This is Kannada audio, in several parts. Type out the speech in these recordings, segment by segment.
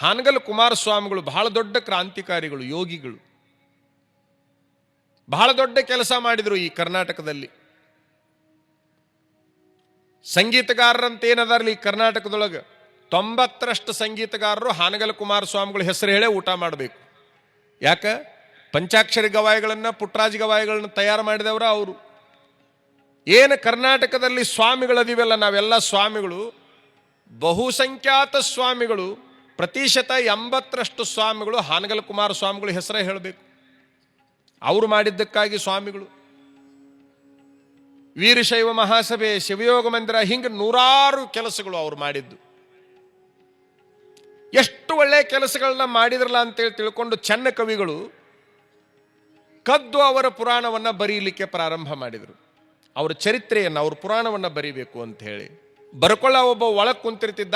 ಹಾನಗಲ್ ಕುಮಾರಸ್ವಾಮಿಗಳು ಬಹಳ ದೊಡ್ಡ ಕ್ರಾಂತಿಕಾರಿಗಳು, ಯೋಗಿಗಳು. ಬಹಳ ದೊಡ್ಡ ಕೆಲಸ ಮಾಡಿದರು ಈ ಕರ್ನಾಟಕದಲ್ಲಿ. ಸಂಗೀತಗಾರರಂತ ಏನದಾರಲ್ಲ ಈ ಕರ್ನಾಟಕದೊಳಗೆ? ತೊಂಬತ್ತರಷ್ಟು ಸಂಗೀತಗಾರರು ಹಾನಗಲ್ ಕುಮಾರಸ್ವಾಮಿಗಳ ಹೆಸರು ಹೇಳೇ ಊಟ ಮಾಡಬೇಕು. ಯಾಕ? ಪಂಚಾಕ್ಷರಿ ಗವಾಯಿಗಳನ್ನು ಪುಟ್ಟರಾಜ ಗವಾಯಿಗಳನ್ನ ತಯಾರು ಮಾಡಿದವರು ಅವರು. ಏನು ಕರ್ನಾಟಕದಲ್ಲಿ ಸ್ವಾಮಿಗಳದಿವೆಲ್ಲ, ನಾವೆಲ್ಲ ಸ್ವಾಮಿಗಳು, ಬಹುಸಂಖ್ಯಾತ ಸ್ವಾಮಿಗಳು ಪ್ರತಿಶತ ಎಂಬತ್ತರಷ್ಟು ಸ್ವಾಮಿಗಳು ಹಾನಗಲ್ ಕುಮಾರ ಸ್ವಾಮಿಗಳು ಹೆಸರೇ ಹೇಳಬೇಕು. ಅವರು ಮಾಡಿದ್ದಕ್ಕಾಗಿ ಸ್ವಾಮಿಗಳು. ವೀರಶೈವ ಮಹಾಸಭೆ, ಶಿವಯೋಗ ಮಂದಿರ, ಹಿಂಗೆ ನೂರಾರು ಕೆಲಸಗಳು ಅವ್ರು ಮಾಡಿದ್ದು. ಎಷ್ಟು ಒಳ್ಳೆಯ ಕೆಲಸಗಳನ್ನ ಮಾಡಿದ್ರಲ್ಲ ಅಂತೇಳಿ ತಿಳ್ಕೊಂಡು ಚೆನ್ನ ಕವಿಗಳು ಕದ್ದು ಅವರ ಪುರಾಣವನ್ನು ಬರೀಲಿಕ್ಕೆ ಪ್ರಾರಂಭ ಮಾಡಿದರು. ಅವರ ಚರಿತ್ರೆಯನ್ನು, ಅವ್ರ ಪುರಾಣವನ್ನು ಬರೀಬೇಕು ಅಂತ ಹೇಳಿ. ಬರ್ಕೊಳ್ಳ ಒಬ್ಬ ಒಳಗೆ ಕುಂತಿರ್ತಿದ್ದ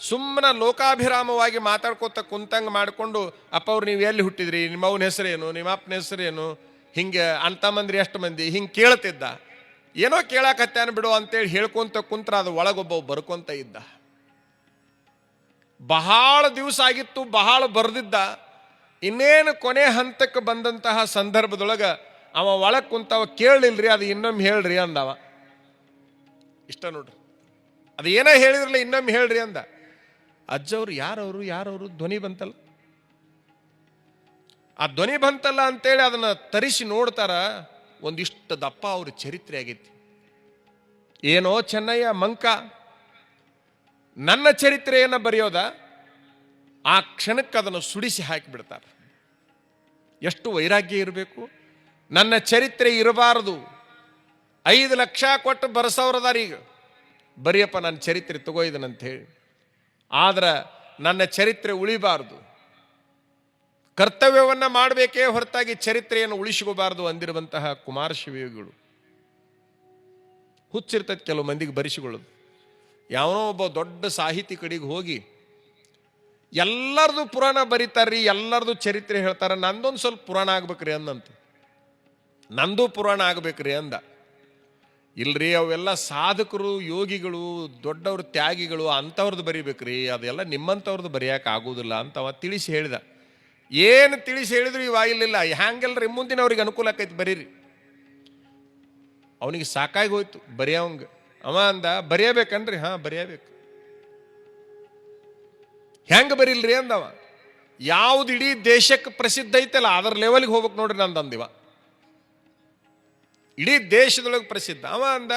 ಸುಮ್ಮನೆ ಲೋಕಾಭಿರಾಮವಾಗಿ ಮಾತಾಡ್ಕೋತ ಕುಂತಂಗ್ ಮಾಡಿಕೊಂಡು, ಅಪ್ಪ ಅವ್ರು ನೀವು ಎಲ್ಲಿ ಹುಟ್ಟಿದ್ರಿ? ನಿಮ್ಮ ಅವನ ಹೆಸರೇನು? ನಿಮ್ಮ ಅಪ್ಪನ ಹೆಸರೇನು? ಹಿಂಗೆ ಅಂತ ಮಂದ್ರಿ ಎಷ್ಟು ಮಂದಿ? ಹಿಂಗೆ ಕೇಳ್ತಿದ್ದ. ಏನೋ ಕೇಳಾಕತ್ಯಾನ ಬಿಡು ಅಂತೇಳಿ ಹೇಳ್ಕೊಂತ ಕುಂತ್ರ ಅದು ಒಳಗೊಬ್ಬ ಬರ್ಕೊಂತ ಇದ್ದ. ಬಹಳ ದಿವಸ ಆಗಿತ್ತು, ಬಹಳ ಬರೆದಿದ್ದ. ಇನ್ನೇನು ಕೊನೆ ಹಂತಕ್ಕೆ ಬಂದಂತಹ ಸಂದರ್ಭದೊಳಗೆ ಅವ ಒಳಗೆ ಕುಂತವ ಕೇಳಲಿಲ್ರಿ ಅದು ಇನ್ನೊಮ್ಮೆ ಹೇಳ್ರಿ ಅಂದವ. ಇಷ್ಟ ನೋಡ್ರಿ. ಅದು ಏನೋ ಹೇಳಿದ್ರಲ್ಲ, ಇನ್ನೊಮ್ಮೆ ಹೇಳ್ರಿ ಅಂದ. ಅಜ್ಜವ್ರು ಯಾರವರು ಯಾರವರು? ಧ್ವನಿ ಬಂತಲ್ಲ? ಆ ಧ್ವನಿ ಬಂತಲ್ಲ ಅಂತೇಳಿ ಅದನ್ನ ತರಿಸಿ ನೋಡ್ತಾರ, ಒಂದಿಷ್ಟು ದಪ್ಪ ಅವ್ರ ಚರಿತ್ರೆ ಆಗೈತಿ. ಏನೋ ಚೆನ್ನಯ್ಯ ಮಂಕ, ನನ್ನ ಚರಿತ್ರೆಯನ್ನು ಬರೆಯೋದ, ಆ ಕ್ಷಣಕ್ಕೆ ಅದನ್ನು ಸುಡಿಸಿ ಹಾಕಿಬಿಡ್ತಾರೆ. ಎಷ್ಟು ವೈರಾಗ್ಯ ಇರಬೇಕು. ನನ್ನ ಚರಿತ್ರೆ ಇರಬಾರದು. ಐದು ಲಕ್ಷ ಕೊಟ್ಟು ಬರಸವ್ರದಾರ ಈಗ ಬರಿಯಪ್ಪ, ನನ್ನ ಚರಿತ್ರೆ ತಗೋಯ್ದನಂತ ಹೇಳಿ ಆದ್ರೆ ನನ್ನ ಚರಿತ್ರೆ ಉಳಿಬಾರ್ದು. ಕರ್ತವ್ಯವನ್ನು ಮಾಡಬೇಕೇ ಹೊರತಾಗಿ ಚರಿತ್ರೆಯನ್ನು ಉಳಿಸಿಕೋಬಾರದು ಅಂದಿರುವಂತಹ ಕುಮಾರಶಿವಯೋಗಿಗಳು ಹುಚ್ಚಿರ್ತೈತೆ ಕೆಲವು ಮಂದಿಗೆ ಬರಿಸಿಕೊಳ್ಳೋದು. ಯಾವನೋ ಒಬ್ಬ ದೊಡ್ಡ ಸಾಹಿತಿ ಕಡೆಗೆ ಹೋಗಿ, ಎಲ್ಲರದು ಪುರಾಣ ಬರೀತಾರ್ರಿ, ಎಲ್ಲರದು ಚರಿತ್ರೆ ಹೇಳ್ತಾರೆ, ನಂದೊಂದು ಸ್ವಲ್ಪ ಪುರಾಣ ಆಗ್ಬೇಕ್ರಿ ಅಂದಂತ. ನಂದು ಪುರಾಣ ಆಗ್ಬೇಕ್ರಿ ಅಂದ. ಇಲ್ರಿ, ಅವೆಲ್ಲ ಸಾಧಕರು, ಯೋಗಿಗಳು, ದೊಡ್ಡವ್ರ ತ್ಯಾಗಿಗಳು ಅಂಥವ್ರದ್ದು ಬರಿಬೇಕ್ರಿ. ಅದೆಲ್ಲ ನಿಮ್ಮಂಥವ್ರದ್ದು ಬರೆಯಕ್ಕೆ ಆಗೋದಿಲ್ಲ ಅಂತ ಅವ ತಿಳಿಸಿ ಹೇಳಿದ. ಏನು ತಿಳಿಸಿ ಹೇಳಿದ್ರು ಇವ ಇಲ್ಲಿಲ್ಲ. ಹ್ಯಾಂಗೆಲ್ಲರಿ ಮುಂದಿನ ಅವ್ರಿಗೆ ಅನುಕೂಲ ಆಕೈತಿ ಬರೀರಿ. ಅವನಿಗೆ ಸಾಕಾಗಿ ಹೋಯ್ತು ಬರೆಯವಂಗೆ. ಅವ ಅಂದ, ಬರೆಯಬೇಕನ್ರಿ, ಹಾ, ಬರೆಯಬೇಕು. ಹೆಂಗೆ ಬರೀಲ್ರಿ ಅಂದವ? ಯಾವ್ದು ಇಡೀ ದೇಶಕ್ಕೆ ಪ್ರಸಿದ್ಧ ಐತಲ್ಲ, ಅದರ ಲೆವೆಲ್ಗೆ ಹೋಗ್ಬೇಕು ನೋಡ್ರಿ ನಂದು ಅಂದಿವ. ಇಡೀ ದೇಶದೊಳಗೆ ಪ್ರಸಿದ್ಧ. ಅವ ಅಂದ,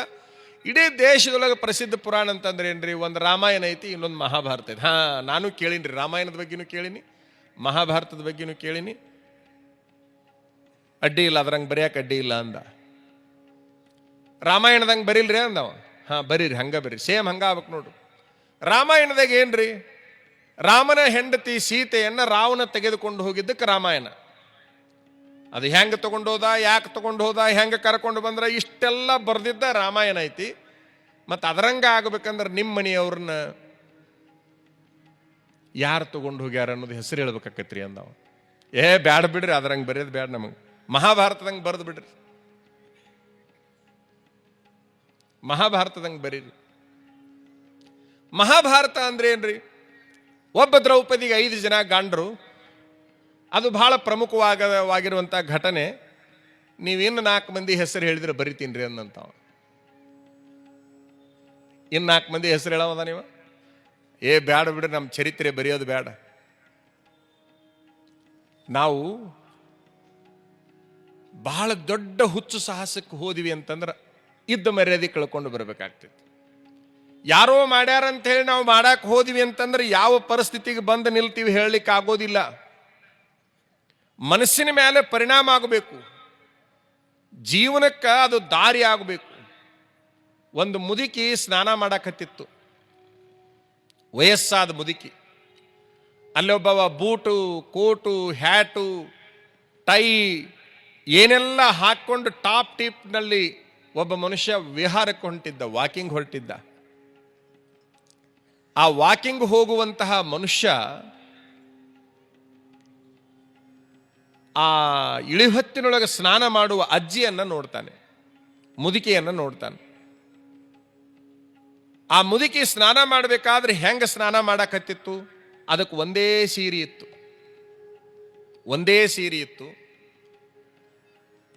ಇಡೀ ದೇಶದೊಳಗೆ ಪ್ರಸಿದ್ಧ ಪುರಾಣ ಅಂತಂದ್ರೆ ಏನ್ರಿ? ಒಂದು ರಾಮಾಯಣ ಐತಿ, ಇನ್ನೊಂದು ಮಹಾಭಾರತ ಐತಿ. ಹಾ, ನಾನು ರೀ ರಾಮಾಯಣದ ಬಗ್ಗೆನೂ ಕೇಳೀನಿ, ಮಹಾಭಾರತದ ಬಗ್ಗೆನೂ ಕೇಳೀನಿ. ಅಡ್ಡಿ ಇಲ್ಲ, ಅದ್ರಂಗೆ ಬರೆಯಕ್ಕೆ ಅಡ್ಡಿ ಇಲ್ಲ ಅಂದ. ರಾಮಾಯಣದಂಗೆ ಬರೀಲ್ರಿ ಅಂದವ ಹಾ, ಬರೀರಿ, ಹಂಗ ಬರೀರಿ, ಸೇಮ್ ಹಂಗ ಆಗ್ಬೇಕು ನೋಡ್ರಿ ರಾಮಾಯಣದಾಗ ಏನ್ರಿ? ರಾಮನ ಹೆಂಡತಿ ಸೀತೆಯನ್ನ ರಾವಣ ತೆಗೆದುಕೊಂಡು ಹೋಗಿದ್ದಕ್ಕೆ ರಾಮಾಯಣ. ಅದು ಹೆಂಗೆ ತಗೊಂಡು ಹೋದ, ಯಾಕೆ ತೊಗೊಂಡು ಹೋದ, ಹೆಂಗೆ ಕರ್ಕೊಂಡು ಬಂದ್ರೆ, ಇಷ್ಟೆಲ್ಲ ಬರೆದಿದ್ದ ರಾಮಾಯಣ ಐತಿ. ಮತ್ತು ಅದರಂಗ ಆಗ್ಬೇಕಂದ್ರೆ ನಿಮ್ಮ ಮನೆಯವ್ರನ್ನ ಯಾರು ತೊಗೊಂಡು ಹೋಗ್ಯಾರ ಅನ್ನೋದು ಹೆಸರು ಹೇಳ್ಬೇಕಾಕತ್ರಿ ಅಂದವ. ಏ, ಬ್ಯಾಡ ಬಿಡ್ರಿ, ಅದ್ರಂಗೆ ಬರೆಯೋದು ಬ್ಯಾಡ ನಮಗೆ. ಮಹಾಭಾರತದಂಗೆ ಬರೆದು ಬಿಡ್ರಿ. ಮಹಾಭಾರತದಂಗೆ ಬರೀರಿ. ಮಹಾಭಾರತ ಅಂದ್ರೆ ಏನ್ರಿ ಒಬ್ಬ ದ್ರೌಪದಿಗೆ ಐದು ಜನ ಗಾಂಡ್ರು ಅದು ಬಹಳ ಪ್ರಮುಖವಾಗವಾಗಿರುವಂಥ ಘಟನೆ. ನೀವಿನ್ನು ನಾಲ್ಕು ಮಂದಿ ಹೆಸರು ಹೇಳಿದ್ರೆ ಬರಿತೀನಿ ರೀ ಅಂದಂತ ಇನ್ನು ನಾಲ್ಕು ಮಂದಿ ಹೆಸರು ಹೇಳೋದ ನೀವು? ಏ, ಬ್ಯಾಡ ಬಿಡ್ರಿ ನಮ್ಮ ಚರಿತ್ರೆ ಬರೆಯೋದು ಬೇಡ ನಾವು ಬಹಳ ದೊಡ್ಡ ಹುಚ್ಚು ಸಾಹಸಕ್ಕೆ ಹೋದಿವಿ ಅಂತಂದ್ರೆ ಇದ್ದ ಮರ್ಯಾದೆ ಕಳ್ಕೊಂಡು ಬರಬೇಕಾಗ್ತೈತಿ ಯಾರೋ ಮಾಡ್ಯಾರಂತ ಹೇಳಿ ನಾವು ಮಾಡಕ್ಕೆ ಹೋದಿವಿ ಅಂತಂದ್ರೆ ಯಾವ ಪರಿಸ್ಥಿತಿಗೆ ಬಂದು ನಿಲ್ತೀವಿ ಹೇಳಲಿಕ್ಕೆ ಆಗೋದಿಲ್ಲ ಮನಸ್ಸಿನ ಮೇಲೆ ಪರಿಣಾಮ ಆಗಬೇಕು. ಜೀವನಕ್ಕೆ ಅದು ದಾರಿ ಆಗಬೇಕು. ಒಂದು ಮುದುಕಿ ಸ್ನಾನ ಮಾಡಕತ್ತಿತ್ತು. ವಯಸ್ಸಾದ ಮುದುಕಿ. ಅಲ್ಲೊಬ್ಬವ ಬೂಟು, ಕೋಟು, ಹ್ಯಾಟು, ಟೈ ಏನೆಲ್ಲ ಹಾಕ್ಕೊಂಡು ಟಾಪ್ ಟಿಪ್ನಲ್ಲಿ ಒಬ್ಬ ಮನುಷ್ಯ ವಿಹಾರಕ್ಕೆ ಹೊಂಟಿದ್ದ, ವಾಕಿಂಗ್ ಹೊರಟಿದ್ದ. ಆ ವಾಕಿಂಗ್ ಹೋಗುವಂತಹ ಮನುಷ್ಯ ಆ ಇಳಿಹೊತ್ತಿನೊಳಗೆ ಸ್ನಾನ ಮಾಡುವ ಅಜ್ಜಿಯನ್ನು ನೋಡ್ತಾನೆ, ಮುದುಕಿಯನ್ನು ನೋಡ್ತಾನೆ. ಆ ಮುದುಕಿ ಸ್ನಾನ ಮಾಡಬೇಕಾದ್ರೆ ಹೆಂಗೆ ಸ್ನಾನ ಮಾಡಕತ್ತಿತ್ತು? ಅದಕ್ಕೆ ಒಂದೇ ಸೀರೆ ಇತ್ತು. ಒಂದೇ ಸೀರೆ ಇತ್ತು.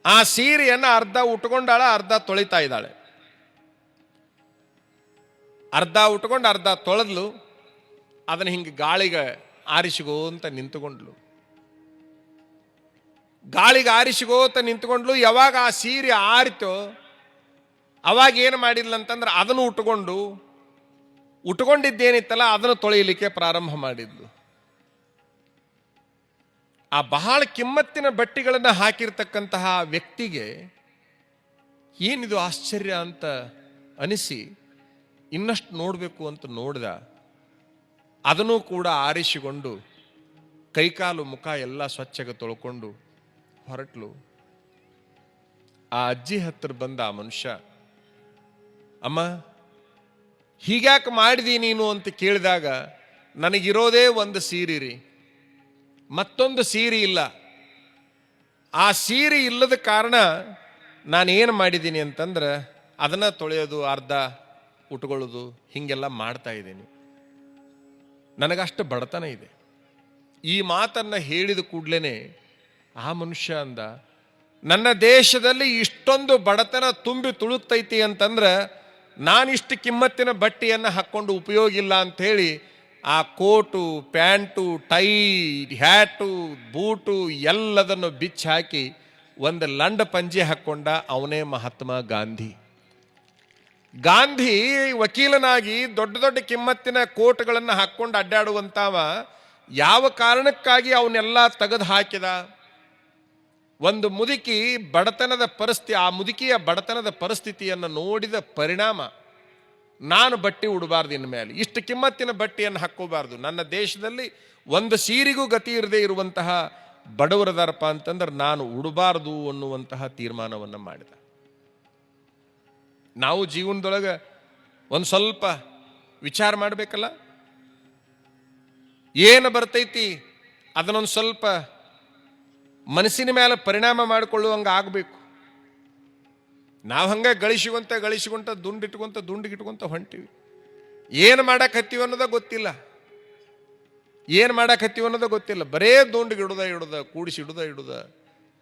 ಆ ಸೀರೆಯನ್ನು ಅರ್ಧ ಉಟ್ಕೊಂಡಾಳ, ಅರ್ಧ ತೊಳಿತಾ ಇದ್ದಾಳೆ. ಅರ್ಧ ಉಟ್ಕೊಂಡು ಅರ್ಧ ತೊಳೆದ್ಲು, ಅದನ್ನು ಹಿಂಗೆ ಗಾಳಿಗೆ ಆರಿಸಿಗೋ ಅಂತ ನಿಂತುಕೊಂಡ್ಲು ಗಾಳಿಗೆ ಆರಿಸಿಗೋತ ನಿಂತ್ಕೊಂಡ್ಲು, ಯಾವಾಗ ಆ ಸೀರೆ ಆರಿತೋ, ಅವಾಗ ಏನು ಮಾಡಿಲ್ಲ ಅಂತಂದ್ರೆ ಅದನ್ನು ಉಟ್ಕೊಂಡು, ಉಟ್ಕೊಂಡಿದ್ದೇನಿತ್ತಲ್ಲ, ಅದನ್ನು ತೊಳೆಯಲಿಕ್ಕೆ ಪ್ರಾರಂಭ ಮಾಡಿದ್ಲು. ಆ ಬಹಳ ಕಿಮ್ಮತ್ತಿನ ಬಟ್ಟೆಗಳನ್ನು ಹಾಕಿರ್ತಕ್ಕಂತಹ ವ್ಯಕ್ತಿಗೆ ಏನಿದು ಆಶ್ಚರ್ಯ ಅಂತ ಅನಿಸಿ, ಇನ್ನಷ್ಟು ನೋಡಬೇಕು ಅಂತ ನೋಡಿದ, ಅದನ್ನು ಕೂಡ ಆರಿಸಿಕೊಂಡು ಕೈಕಾಲು ಮುಖ ಎಲ್ಲ ಸ್ವಚ್ಛಗೆ ತೊಳ್ಕೊಂಡು ಹೊರಟ್ಲು. ಆ ಅಜ್ಜಿ ಹತ್ರ ಬಂದ ಆ ಮನುಷ್ಯ, ಅಮ್ಮ, ಹೀಗ್ಯಾಕೆ ಮಾಡಿದಿ ನೀನು? ಅಂತ ಕೇಳಿದಾಗ, ನನಗಿರೋದೇ ಒಂದು ಸೀರೆ ರೀ. ಮತ್ತೊಂದು ಸೀರೆ ಇಲ್ಲ. ಆ ಸೀರೆ ಇಲ್ಲದ ಕಾರಣ ನಾನೇನು ಮಾಡಿದ್ದೀನಿ ಅಂತಂದ್ರೆ, ಅದನ್ನು ತೊಳೆಯೋದು, ಅರ್ಧ ಉಟ್ಕೊಳ್ಳೋದು, ಹೀಗೆಲ್ಲ ಮಾಡ್ತಾ ಇದ್ದೀನಿ. ನನಗಷ್ಟು ಬಡತನ ಇದೆ. ಈ ಮಾತನ್ನು ಹೇಳಿದ ಕೂಡಲೇ ಆ ಮನುಷ್ಯ ಅಂದ, ನನ್ನ ದೇಶದಲ್ಲಿ ಇಷ್ಟೊಂದು ಬಡತನ ತುಂಬಿ ತುಳುಕ್ತೈತಿ ಅಂತಂದ್ರೆ ನಾನಿಷ್ಟು ಕಿಮ್ಮತ್ತಿನ ಬಟ್ಟೆಯನ್ನು ಹಾಕ್ಕೊಂಡು ಉಪಯೋಗ ಇಲ್ಲ ಅಂಥೇಳಿ ಆ coat, pant, tie, hat, boot ಎಲ್ಲದನ್ನು ಬಿಚ್ಚಿ ಹಾಕಿ ಒಂದು ಲಂಡ ಪಂಜಿ ಹಾಕ್ಕೊಂಡ ಅವನೇ ಮಹಾತ್ಮ ಗಾಂಧಿ. ಗಾಂಧಿ ವಕೀಲನಾಗಿ ದೊಡ್ಡ ದೊಡ್ಡ ಕಿಮ್ಮತ್ತಿನ ಕೋಟ್ಗಳನ್ನು ಹಾಕ್ಕೊಂಡು ಅಡ್ಡಾಡುವಂತಾವ ಯಾವ ಕಾರಣಕ್ಕಾಗಿ ಅವನ್ನೆಲ್ಲ ತೆಗೆದು ಹಾಕಿದ? ಒಂದು ಮುದುಕಿ ಬಡತನದ ಪರಿಸ್ಥಿತಿ ಆ ಮುದುಕಿಯ ಬಡತನದ ಪರಿಸ್ಥಿತಿಯನ್ನು ನೋಡಿದ ಪರಿಣಾಮ, ನಾನು ಬಟ್ಟೆ ಉಡಬಾರ್ದು ಇನ್ಮೇಲೆ ಇಷ್ಟು ಕಿಮ್ಮತ್ತಿನ ಬಟ್ಟೆಯನ್ನು ಹಾಕ್ಕೋಬಾರ್ದು. ನನ್ನ ದೇಶದಲ್ಲಿ ಒಂದು ಸೀರಿಗೂ ಗತಿ ಇರದೇ ಇರುವಂತಹ ಬಡವರದಾರಪ್ಪ ಅಂತಂದ್ರೆ ನಾನು ಉಡಬಾರ್ದು ಅನ್ನುವಂತಹ ತೀರ್ಮಾನವನ್ನು ಮಾಡಿದ. ನಾವು ಜೀವನದೊಳಗೆ ಒಂದು ಸ್ವಲ್ಪ ವಿಚಾರ ಮಾಡಬೇಕಲ್ಲ? ಏನು ಬರ್ತೈತಿ? ಅದನ್ನೊಂದು ಸ್ವಲ್ಪ ಮನಸ್ಸಿನ ಮೇಲೆ ಪರಿಣಾಮ ಮಾಡಿಕೊಳ್ಳುವಂಗೆ ಆಗಬೇಕು. ನಾವು ಹಂಗೆ ಗಳಿಸಿಕೊಂತ ಗಳಿಸಿಕೊಂತ ದುಂಡಿಟ್ಕೊಂತ ದುಂಡಿಗಿಟ್ಕೊಂತ ಹೊಂಟಿವಿ. ಏನು ಮಾಡಕ್ಕೆ ಅನ್ನೋದ ಗೊತ್ತಿಲ್ಲ. ಏನು ಮಾಡಕ್ಕೆ ಅನ್ನೋದ ಗೊತ್ತಿಲ್ಲ. ಬರೇ ದುಂಡಿಗೆ ಇಡುದ ಇಡುದ ಕೂಡಿಸಿ ಇಡುದ ಇಡುದ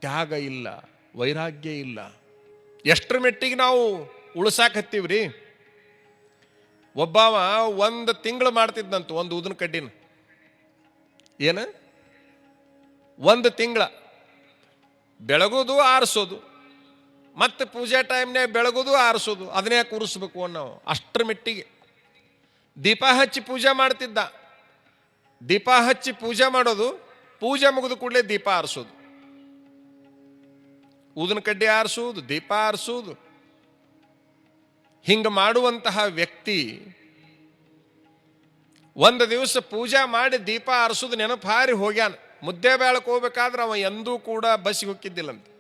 ತ್ಯಾಗ ಇಲ್ಲ, ವೈರಾಗ್ಯ ಇಲ್ಲ. ಎಷ್ಟರ ಮೆಟ್ಟಿಗೆ ನಾವು ಉಳ್ಸಾಕ್ ರೀ ಒಬ್ಬವ ಒಂದು ತಿಂಗಳು ಮಾಡ್ತಿದ್ದಂತ ಒಂದು ಉದನ ಕಡ್ಡಿನ. ಏನು? ಒಂದು ತಿಂಗಳ. ಬೆಳಗೋದು ಆರಿಸೋದು. ಮತ್ತೆ ಪೂಜೆ ಟೈಮ್ನೇ ಬೆಳಗೋದು ಆರಿಸೋದು. ಅದನ್ನೇ ಕೂರಿಸ್ಬೇಕು ಅನ್ನೋ ಅಷ್ಟರ ಮೆಟ್ಟಿಗೆ. ದೀಪ ಹಚ್ಚಿ ಪೂಜೆ ಮಾಡ್ತಿದ್ದ. ದೀಪ ಹಚ್ಚಿ ಪೂಜೆ ಮಾಡೋದು, ಪೂಜೆ ಮುಗಿದ ಕೂಡಲೇ ದೀಪ ಆರಿಸೋದು. ಊದಿನ ಕಡ್ಡಿ ಆರಿಸುವುದು ದೀಪ ಆರಿಸುವುದು ಹಿಂಗೆ ಮಾಡುವಂತಹ ವ್ಯಕ್ತಿ ಒಂದು ದಿವಸ ಪೂಜೆ ಮಾಡಿ ದೀಪ ಆರಿಸೋದು ನೆನಪು ಹಾರಿ ಹೋಗ್ಯಾನ. ಮುದ್ದೆ ಬೇಳಕ್ಕೆ ಹೋಗ್ಬೇಕಾದ್ರೆ ಅವ ಎಂದೂ ಕೂಡ ಬಸ್ಸಿಗೆ ಹೋಗಿದ್ದಿಲ್ಲಂತೆ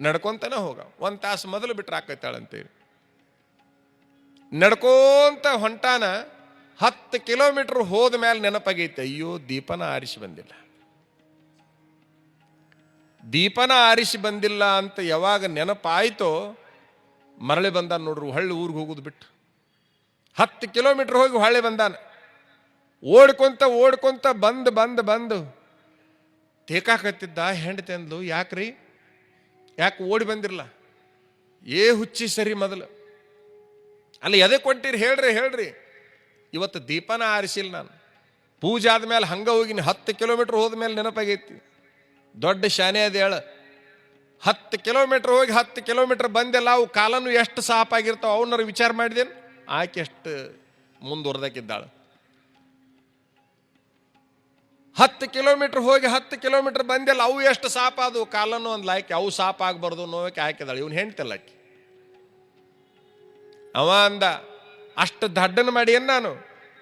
ನಡ್ಕೊಂತಾನೆ ಹೋಗ. ಒಂದು ತಾಸು ಮೊದಲು ಬಿಟ್ರೆ ಆಕೈತಾಳಂತೇಳಿ. ನಡ್ಕೋಂತ ಹೊಂಟಾನ, ಹತ್ತು ಕಿಲೋಮೀಟರ್ ಹೋದ ಮೇಲೆ ನೆನಪಾಗೈತೆ, ಅಯ್ಯೋ, ದೀಪನ ಆರಿಸಿ ಬಂದಿಲ್ಲ. ದೀಪನ ಆರಿಸಿ ಬಂದಿಲ್ಲ ಅಂತ ಯಾವಾಗ ನೆನಪಾಯ್ತೋ, ಮರಳಿ ಬಂದಾನ ನೋಡ್ರು, ಹಳ್ಳಿ ಊರಿಗೆ ಹೋಗೋದು ಬಿಟ್ಟು. ಹತ್ತು ಕಿಲೋಮೀಟರ್ ಹೋಗಿ ಹೊಳ್ಳಿ ಬಂದಾನ. ಓಡ್ಕೊಂತ ಓಡ್ಕೊಂತ ಬಂದು ಬಂದು ಬಂದು ತೇಕಾಕತ್ತಿದ್ದ ಹೆಂಡತಿ ಅಂದ್ಲು, ಯಾಕ್ರಿ? ಯಾಕೆ ಓಡಿ ಬಂದಿರಲ್ಲ ಏ ಹುಚ್ಚಿ ಸರಿ ಮೊದಲು. ಅಲ್ಲಿ ಎದೆ ಕೊಟ್ಟಿರಿ ಹೇಳ್ರಿ ಹೇಳ್ರಿ. ಇವತ್ತು ದೀಪನ ಆರಿಸಿಲ್ಲ ನಾನು. ಪೂಜೆ ಆದ್ಮೇಲೆ ಹಂಗ ಹೋಗಿನಿ ಹತ್ತು ಕಿಲೋಮೀಟರ್ ಹೋದ ಮೇಲೆ ನೆನಪಾಗೈತಿ. ದೊಡ್ಡ ಶಾನೆ ಅದ ಹೇಳ. ಹತ್ತು ಕಿಲೋಮೀಟರ್ ಹೋಗಿ ಹತ್ತು ಕಿಲೋಮೀಟರ್ ಬಂದೆಲ್ಲ ಅವು ಕಾಲನು ಎಷ್ಟು ಸಾಪ್ ಆಗಿರ್ತಾವ ಅವನಾರು ವಿಚಾರ ಮಾಡಿದೇನು? ಆಕೆ ಎಷ್ಟು ಮುಂದುವರೆದಾಕಿದ್ದಾಳು. ಹತ್ತು ಕಿಲೋಮೀಟ್ರ್ ಹೋಗಿ ಹತ್ತು ಕಿಲೋಮೀಟ್ರ್ ಬಂದೆಲ್ಲ ಅವು ಎಷ್ಟು ಸಾಪ ಅದು ಕಾಲನ್ನು ಒಂದು ಲಾಯ್ಕೆ, ಅವು ಸಾಪ ಆಗಬಾರ್ದು ನೋವಕ್ಕೆ ಹಾಕಿದಾಳೆ. ಇವನು ಹೆಂಡ್ತಿಲ್ಲ ಆಕಿ. ಅವ ಅಂದ, ಅಷ್ಟು ದಡ್ಡನ ಮಾಡಿ ಏನ್ ನಾನು?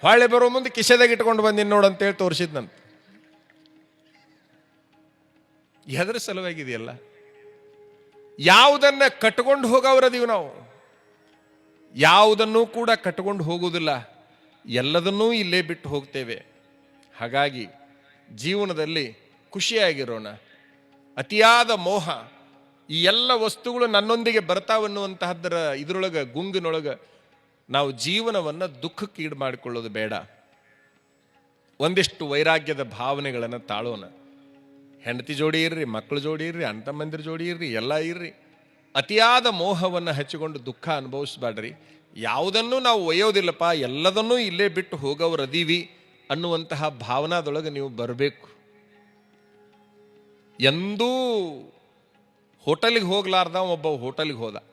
ಹೊಳೆ ಬರೋ ಮುಂದೆ ಕಿಸೆದಾಗ ಇಟ್ಕೊಂಡು ಬಂದಿನಿ ನೋಡು ಅಂತೇಳಿ ತೋರಿಸಿದ್ನಂತ ಎದರ ಸಲುವಾಗಿದೆಯಲ್ಲ? ಯಾವುದನ್ನ ಕಟ್ಕೊಂಡು ಹೋಗವ್ರದೀವಿ ನಾವು? ಯಾವುದನ್ನೂ ಕೂಡ ಕಟ್ಕೊಂಡು ಹೋಗುವುದಿಲ್ಲ ಎಲ್ಲದನ್ನೂ ಇಲ್ಲೇ ಬಿಟ್ಟು ಹೋಗ್ತೇವೆ. ಹಾಗಾಗಿ ಜೀವನದಲ್ಲಿ ಖುಷಿಯಾಗಿರೋಣ. ಅತಿಯಾದ ಮೋಹ, ಈ ಎಲ್ಲ ವಸ್ತುಗಳು ನನ್ನೊಂದಿಗೆ ಬರ್ತಾವನ್ನುವಂತಹದ್ದರ ಇದರೊಳಗೆ, ಗುಂಗಿನೊಳಗೆ ನಾವು ಜೀವನವನ್ನು ದುಃಖಕ್ಕೆ ಈಡು ಮಾಡಿಕೊಳ್ಳೋದು ಬೇಡ. ಒಂದಿಷ್ಟು ವೈರಾಗ್ಯದ ಭಾವನೆಗಳನ್ನು ತಾಳೋಣ. ಹೆಂಡತಿ ಜೋಡಿ ಇರ್ರಿ ಮಕ್ಕಳು ಜೋಡಿ ಇರ್ರಿ ಅಂತಮ್ಮಂದಿರ ಜೋಡಿ ಇರ್ರಿ, ಎಲ್ಲ ಇರ್ರಿ. ಅತಿಯಾದ ಮೋಹವನ್ನು ಹಚ್ಚಿಕೊಂಡು ದುಃಖ ಅನುಭವಿಸ್ಬೇಡ್ರಿ. ಯಾವುದನ್ನು ನಾವು ಒಯ್ಯೋದಿಲ್ಲಪ್ಪ, ಎಲ್ಲದನ್ನೂ ಇಲ್ಲೇ ಬಿಟ್ಟು ಹೋಗೋರು ಅದೀವಿ. ಅನ್ನುವಂತಹ ಭಾವನಾದೊಳಗೆ ನೀವು ಬರಬೇಕು. ಎಂದೂ ಹೋಟೆಲಿಗೆ ಹೋಗ್ಲಾರ್ದ ಒಬ್ಬ ಹೋಟೆಲಿಗೆ ಹೋದ.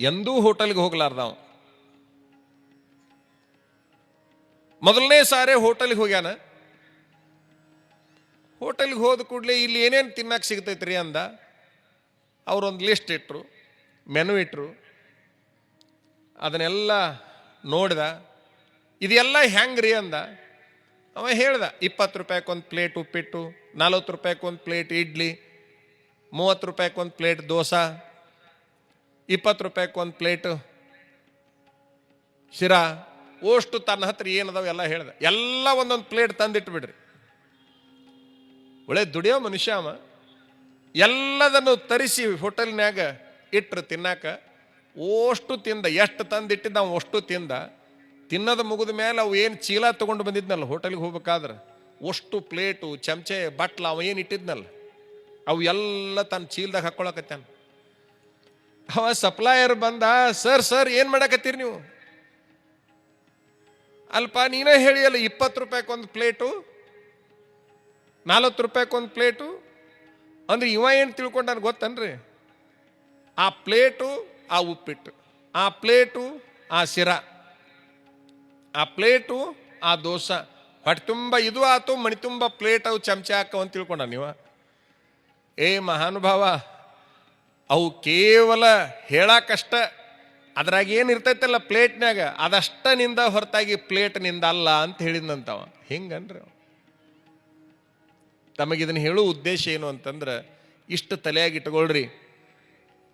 ಎಂದೂ ಹೋಟೆಲ್ಗೆ ಹೋಗ್ಲಾರ್ದವ. ಮೊದಲನೇ ಸಾರಿ ಹೋಟೆಲ್ಗೆ ಹೋಗ್ಯಾನ. ಹೋಟೆಲ್ಗೆ ಹೋದ ಕೂಡಲೇ ಇಲ್ಲಿ ಏನೇನು ತಿನ್ನಕ್ಕೆ ಸಿಗ್ತೈತ್ರಿ ಅಂದ. ಅವರೊಂದು ಲಿಸ್ಟ್ ಇಟ್ಟರು ಮೆನು ಇಟ್ಟರು ಅದನ್ನೆಲ್ಲ ನೋಡ್ದ. ಇದೆಲ್ಲ ಹೆಂಗ್ರಿ ಅಂದ? ಅವ ಹೇಳ್ದ, ಇಪ್ಪತ್ತು ರೂಪಾಯಿಗೊಂದು ಪ್ಲೇಟ್ ಉಪ್ಪಿಟ್ಟು, ನಲ್ವತ್ತು ರೂಪಾಯಿಗೊಂದು ಪ್ಲೇಟ್ ಇಡ್ಲಿ, ಮೂವತ್ತು ರೂಪಾಯಿಗೊಂದು ಪ್ಲೇಟ್ ದೋಸೆ, ಇಪ್ಪತ್ತು ರೂಪಾಯಿಗೊಂದು ಪ್ಲೇಟು ಶಿರಾ. ಓಷ್ಟು ತನ್ನ ಹತ್ರ ಏನದಾವ ಎಲ್ಲ ಹೇಳ್ದೆ. ಎಲ್ಲ ಒಂದೊಂದು ಪ್ಲೇಟ್ ತಂದಿಟ್ಬಿಡ್ರಿ. ಒಳ್ಳೆ ದುಡಿಯೋ ಮನುಷ್ಯ ಅವ. ಎಲ್ಲದನ್ನು ತರಿಸಿ ಹೋಟೆಲ್ನ್ಯಾಗ ಇಟ್ಟರು ತಿನ್ನಾಕ, ಓಷ್ಟು ತಿಂದ, ಎಷ್ಟು ತಂದಿಟ್ಟಿದ್ದ ಅಷ್ಟು ತಿಂದ. ತಿನ್ನೋದು ಮುಗಿದ ಮೇಲೆ ಅವು ಏನು ಚೀಲ ತೊಗೊಂಡು ಬಂದಿದ್ನಲ್ಲ, ಹೋಟೆಲ್ಗೆ ಹೋಗ್ಬೇಕಾದ್ರೆ, ಅಷ್ಟು ಪ್ಲೇಟು, ಚಮಚೆ, ಬಟ್ಲ ಅವ ಏನು ಇಟ್ಟಿದ್ನಲ್ಲ, ಅವು ಎಲ್ಲ ತನ್ನ ಚೀಲದಾಗ ಹಾಕ್ಕೊಳಕತ್ತಾನ ಅವ ಸಪ್ಲೈಯರ್ ಬಂದ, ಸರ್ ಸರ್, ಏನು ಮಾಡಕತ್ತೀರಿ ನೀವು? ಅಲ್ಪ, ನೀನೇ ಹೇಳಿ ಅಲ್ಲ ಇಪ್ಪತ್ತು ರೂಪಾಯಿಗೊಂದು ಪ್ಲೇಟು, ನಲ್ವತ್ತು ರೂಪಾಯಿಗೊಂದು ಪ್ಲೇಟು, ಅಂದ್ರೆ ಇವ ಏನು ತಿಳ್ಕೊಂಡಾನ ಗೊತ್ತನ್ರಿ? ಆ ಪ್ಲೇಟು, ಆ ಉಪ್ಪಿಟ್ಟು, ಆ ಪ್ಲೇಟು, ಆ ಶಿರಾ. ಆ ಪ್ಲೇಟು, ಆ ದೋಸೆ. ಹೊಟ್ಟೆ ತುಂಬ ಇದು ಆತು, ಮಣಿ ತುಂಬ ಪ್ಲೇಟ್ ಅವು ಚಮಚ ಹಾಕವು ಅಂತ ತಿಳ್ಕೊಂಡ ನೀವು. ಏ ಮಹಾನುಭಾವ, ಅವು ಕೇವಲ ಹೇಳಾಕಷ್ಟ. ಅದ್ರಾಗ ಏನು ಇರ್ತೈತಲ್ಲ ಪ್ಲೇಟ್ನಾಗ ಅದಷ್ಟ ನಿಂದ ಹೊರತಾಗಿ ಪ್ಲೇಟ್ನಿಂದ ಅಲ್ಲ ಅಂತ ಹೇಳಿದ್ನಂತವ. ಹಿಂಗನ್ರಿ. ತಮಗಿದನ್ನು ಹೇಳೋ ಉದ್ದೇಶ ಏನು ಅಂತಂದ್ರೆ, ಇಷ್ಟು ತಲೆಯಾಗಿ ಇಟ್ಕೊಳ್ರಿ.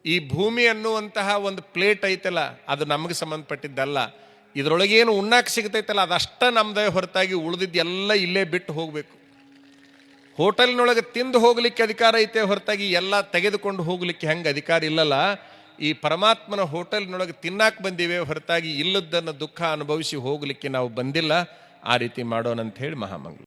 ಈ ಭೂಮಿ ಅನ್ನುವಂತಹ ಒಂದು ಪ್ಲೇಟ್ ಐತಲ್ಲ, ಅದು ನಮಗೆ ಸಂಬಂಧಪಟ್ಟಿದ್ದಲ್ಲ. ಇದರೊಳಗೇನು ಉಣ್ಣಾಕ್ ಸಿಗ್ತೈತಲ್ಲ, ಅದಷ್ಟ ನಮ್ಮದೇ ಹೊರತಾಗಿ ಉಳಿದಿದ್ದೆಲ್ಲ ಇಲ್ಲೇ ಬಿಟ್ಟು ಹೋಗಬೇಕು. ಹೋಟೆಲ್ನೊಳಗೆ ತಿಂದು ಹೋಗ್ಲಿಕ್ಕೆ ಅಧಿಕಾರ ಐತೆ, ಹೊರತಾಗಿ ಎಲ್ಲ ತೆಗೆದುಕೊಂಡು ಹೋಗ್ಲಿಕ್ಕೆ ಹೆಂಗೆ ಅಧಿಕಾರ ಇಲ್ಲಲ್ಲ. ಈ ಪರಮಾತ್ಮನ ಹೋಟೆಲ್ನೊಳಗೆ ತಿನ್ನಾಕ್ ಬಂದಿವೆ, ಹೊರತಾಗಿ ಇಲ್ಲದನ್ನು ದುಃಖ ಅನುಭವಿಸಿ ಹೋಗಲಿಕ್ಕೆ ನಾವು ಬಂದಿಲ್ಲ. ಆ ರೀತಿ ಮಾಡೋಣ ಅಂತ ಹೇಳಿ ಮಹಾಮಂಗಳ